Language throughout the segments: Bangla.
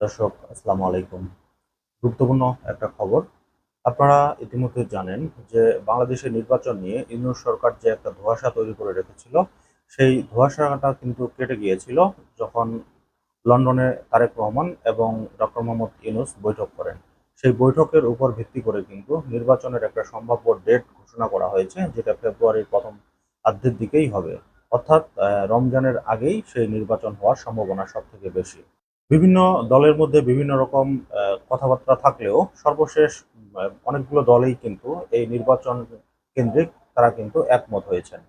দর্শক, আসসালামু আলাইকুম। গুরুত্বপূর্ণ একটা খবর। আপনারা ইতিমধ্যে জানেন যে বাংলাদেশের নির্বাচন নিয়ে ইউনুস সরকার যে একটা ধোঁয়াশা তৈরি করে রেখেছিল, সেই ধোঁয়াশাটা কিন্তু কেটে গিয়েছিল যখন লন্ডনে তারেক রহমান এবং ডক্টর মোহাম্মদ ইউনুস বৈঠক করেন। সেই বৈঠকের উপর ভিত্তি করে কিন্তু নির্বাচনের একটা সম্ভাব্য ডেট ঘোষণা করা হয়েছে, যেটা ফেব্রুয়ারির প্রথম আর্ধের দিকেই হবে। অর্থাৎ রমজানের আগেই সেই নির্বাচন হওয়ার সম্ভাবনা সব থেকে বেশি। বিভিন্ন দলের মধ্যে বিভিন্ন রকম কথাবার্তা থাকলেও সর্বশেষ অনেকগুলো দলেই কিন্তু এই নির্বাচন কেন্দ্রিক তারা কিন্তু একমত হয়েছেন।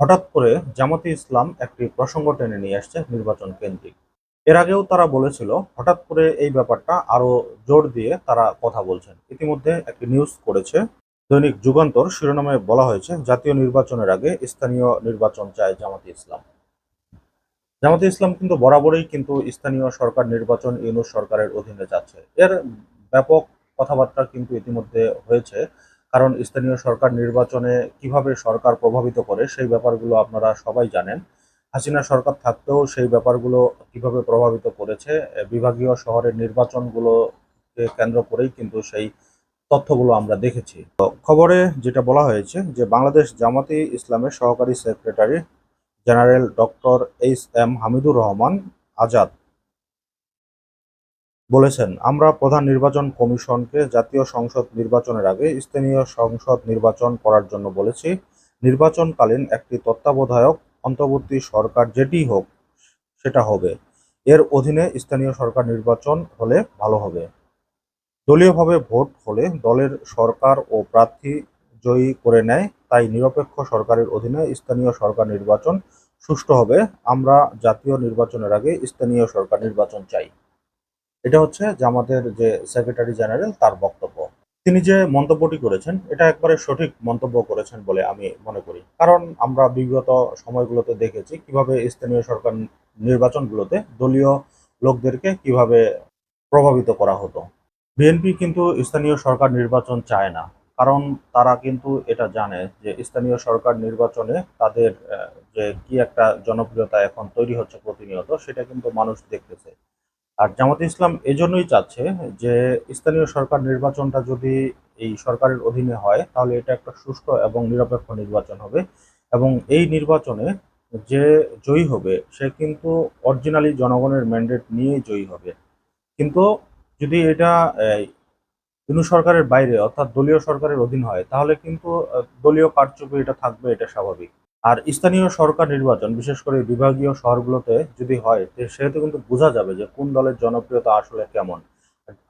হঠাৎ করে জামাতে ইসলাম একটি প্রসঙ্গ টেনে নিয়ে আসছে নির্বাচন কেন্দ্রিক। এর আগেও তারা বলেছিল, হঠাৎ করে এই ব্যাপারটা আরও জোর দিয়ে তারা কথা বলছেন। ইতিমধ্যে একটি নিউজ করেছে, দৈনিক যুগান্তর শিরোনামে বলা হয়েছে, জাতীয় নির্বাচনের আগে স্থানীয় নির্বাচন চায় জামাতে ইসলাম। জামাতে ইসলাম কিন্তু বরাবরই কিন্তু স্থানীয় সরকার নির্বাচন ইউনুস সরকারের অধীনে যাচ্ছে। এর ব্যাপক কথাবার্তা কিন্তু ইতিমধ্যে হয়েছে, কারণ স্থানীয় সরকার নির্বাচনে কীভাবে সরকার প্রভাবিত করে সেই ব্যাপারগুলো আপনারা সবাই জানেন। হাসিনা সরকার থাকতেও সেই ব্যাপারগুলো কীভাবে প্রভাবিত করেছে বিভাগীয় শহরের নির্বাচনগুলোকে কেন্দ্র করেই কিন্তু সেই তথ্যগুলো আমরা দেখেছি। খবরে যেটা বলা হয়েছে যে বাংলাদেশ জামাতি ইসলামের সহকারী secretary general doctor H M Hamidur Rahman Azad বলেছেন, আমরা প্রধান নির্বাচন কমিশনকে জাতীয় সংসদ নির্বাচনের আগে স্থানীয় সংসদ নির্বাচন করার জন্য বলেছি, নির্বাচনকালীন একটি তত্ত্বাবধায়ক অন্তর্বর্তী সরকার যেটি হোক, সেটা হবে। এর অধীনে স্থানীয় সরকার নির্বাচন হলে ভালো হবে। দলীয়ভাবে ভোট হলে দলের সরকার ও প্রার্থী জয়ী করে নেয়, তাই নিরপেক্ষ সরকারের অধীনে স্থানীয় সরকার নির্বাচন সুষ্ঠু হবে। আমরা জাতীয় নির্বাচনের আগে স্থানীয় সরকার নির্বাচন চাই। এটা হচ্ছে জামাতের যে সেক্রেটারি জেনারেল তার বক্তব্য। তিনি যে মন্তব্যটি করেছেন, এটা একবারে সঠিক মন্তব্য করেছেন বলে আমি মনে করি। কারণ আমরা বিগত সময়গুলোতে দেখেছি কীভাবে স্থানীয় সরকার নির্বাচনগুলোতে দলীয় লোকদেরকে কীভাবে প্রভাবিত করা হতো। বিএনপি কিন্তু স্থানীয় সরকার নির্বাচন চায় না। কারণ তারা কিন্তু এটা জানে যে স্থানীয় সরকার নির্বাচনে তাদের যে কি একটা জনপ্রিয়তা এখন তৈরি হচ্ছে প্রতিনিয়ত, সেটা কিন্তু মানুষ দেখতেছে। আর জামাতে ইসলাম এজন্যই চাচ্ছে যে স্থানীয় সরকার নির্বাচনটা যদি এই সরকারের অধীনে হয়, তাহলে এটা একটা সুষ্ঠু এবং নিরপেক্ষ নির্বাচন হবে। এবং এই নির্বাচনে যে জয়ী হবে, সে কিন্তু অরিজিনালি জনগণের ম্যান্ডেট নিয়েই জয়ী হবে। কিন্তু যদি এটা কোনো সরকারের বাইরে, অর্থাৎ দলীয় সরকারের অধীন হয়, তাহলে কিন্তু দলীয় কারচুপি এটা থাকবে, এটা স্বাভাবিক। আর স্থানীয় সরকার নির্বাচন, বিশেষ করে বিভাগীয় শহরগুলোতে যদি হয় সেহেতু কিন্তু বোঝা যাবে যে কোন দলের জনপ্রিয়তা আসলে কেমন।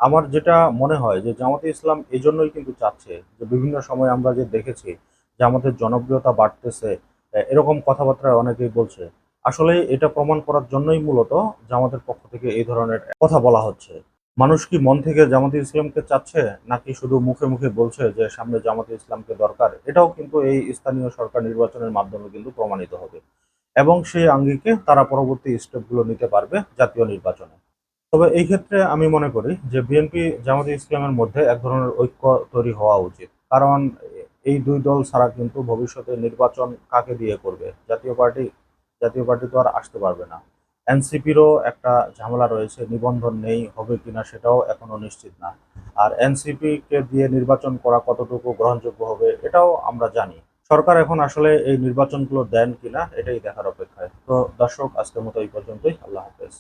আমার যেটা মনে হয় যে জামাতে ইসলাম এই জন্যই কিন্তু চাচ্ছে যে বিভিন্ন সময় আমরা যে দেখেছি যে আমাদের জনপ্রিয়তা বাড়তেছে এরকম কথাবার্তা অনেকেই বলছে। আসলে এটা প্রমাণ করার জন্যই মূলত জামাতের পক্ষ থেকে এই ধরনের কথা বলা হচ্ছে। মানুষ কি মন থেকে জামাতে ইসলামকে চাচ্ছে, নাকি শুধু মুখে মুখে বলছে যে সামনে জামাতে ইসলামকে দরকার? এটাও কিন্তু এই স্থানীয় সরকার নির্বাচনের মাধ্যমে কিন্তু প্রমাণিত হবে। এবং সেই আঙ্গিকে তারা পরবর্তী স্টেপগুলো নিতে পারবে জাতীয় নির্বাচনে। তবে এই ক্ষেত্রে আমি মনে করি যে বিএনপি জামাতে ইসলামের মধ্যে এক ধরনের ঐক্য তৈরি হওয়া উচিত। কারণ এই দুই দল ছাড়া কিন্তু ভবিষ্যতে নির্বাচন কাকে দিয়ে করবে? জাতীয় পার্টি জাতীয় পার্টি তো আর আসতে পারবে না। এনসিপিরও একটা ঝামেলা রয়েছে, নিবন্ধন নেই, হবে কিনা সেটাও এখনও নিশ্চিত না। আর এনসিপিকে দিয়ে নির্বাচন করা কতটুকু গ্রহণযোগ্য হবে এটাও আমরা জানি। সরকার এখন আসলে এই নির্বাচনগুলো দেন কিনা, এটাই দেখার অপেক্ষায়। তো দর্শক, আজকের মতো এই পর্যন্তই। আল্লাহ হাফেজ।